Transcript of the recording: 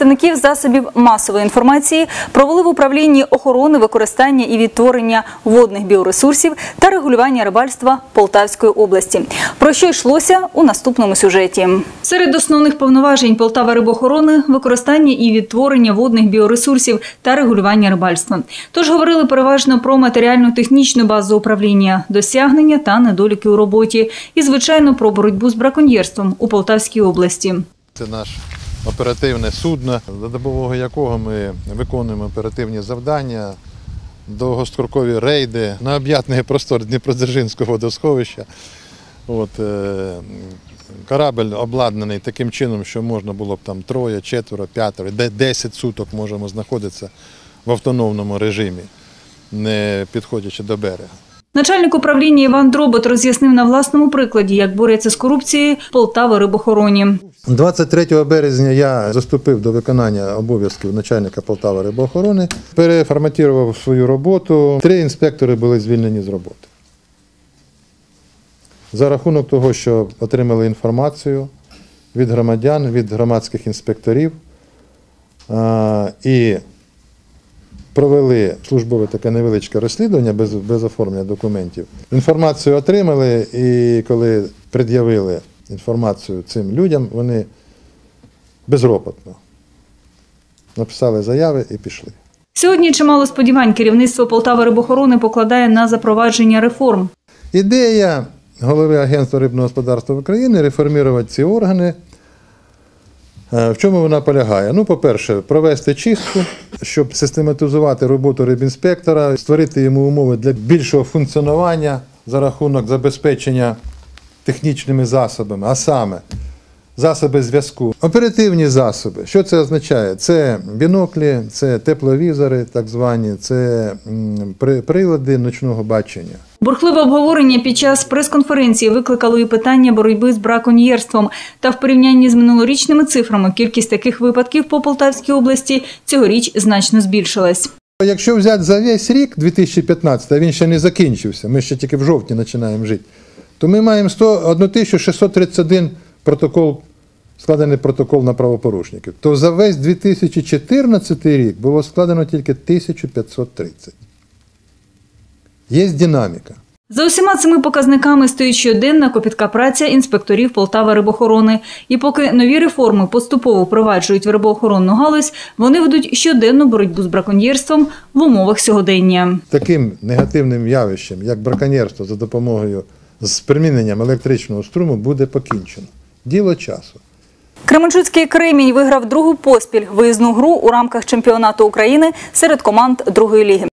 Представників засобів масової інформації провели в управлінні охорони, використання і відтворення водних біоресурсів та регулювання рибальства Полтавської області. Про що йшлося у наступному сюжеті? Серед основних повноважень Полтава рибохорони використання і відтворення водних біоресурсів та регулювання рибальства. Тож говорили переважно про матеріально-технічну базу управління, досягнення та недоліки у роботі, і звичайно про боротьбу з браконьєрством у Полтавській області. Це наш оперативне судно, за допомогою якого ми виконуємо оперативні завдання, довгострокові рейди на об'ятний простор Дніпродзержинського водосховища. От, е, Корабль обладнаний таким чином, що можна було б там троє, четверо, п'ятеро, де 10 суток можемо знаходитися в автономному режимі, не підходячи до берега. Начальник управління Іван Дробот роз'яснив на власному прикладі, як бореться з корупцією Полтава рибохороні. 23 березня я заступив до виконання обов'язків начальника Полтава рибоохорони, переформатував свою роботу. Три інспектори були звільнені з роботи. За рахунок того, що отримали інформацію від громадян, від громадських інспекторів і провели службове таке невеличке розслідування без, без оформлення документів. Інформацію отримали, і коли пред'явили інформацію цим людям, вони безропотно написали заяви і пішли. Сьогодні чимало сподівань керівництво Полтава рибохорони покладає на запровадження реформ. Ідея голови Агентства рибного господарства України реформувати ці органи. Е, В чому вона полягає? Ну, по-перше, провести чистку, щоб систематизувати роботу рибінспектора, створити йому умови для більшого функціонування за рахунок забезпечення технічними засобами, а саме засоби зв'язку, оперативні засоби. Що це означає? Це біноклі, це тепловізори, так звані, це прилади ночного бачення. Бурхливе обговорення під час прес-конференції викликало і питання боротьби з браконьєрством. Та в порівнянні з минулорічними цифрами кількість таких випадків по Полтавській області цьогоріч значно збільшилась. Якщо взяти за весь рік 2015, а він ще не закінчився, ми ще тільки в жовтні починаємо жити, то ми маємо 100, 1631 протокол, складений протокол на правопорушників. То за весь 2014 рік було складено тільки 1530. Є динаміка. За усіма цими показниками стоїть щоденна копітка праця інспекторів Полтава рибохорони. І поки нові реформи поступово впроваджують в рибоохоронну галузь, вони ведуть щоденну боротьбу з браконьєрством в умовах сьогодення. Таким негативним явищем, як браконьєрство за допомогою з приміненням електричного струму, буде покінчено. Діло часу. Кременчуцький Кремінь виграв другу поспіль виїзну гру у рамках чемпіонату України серед команд другої ліги.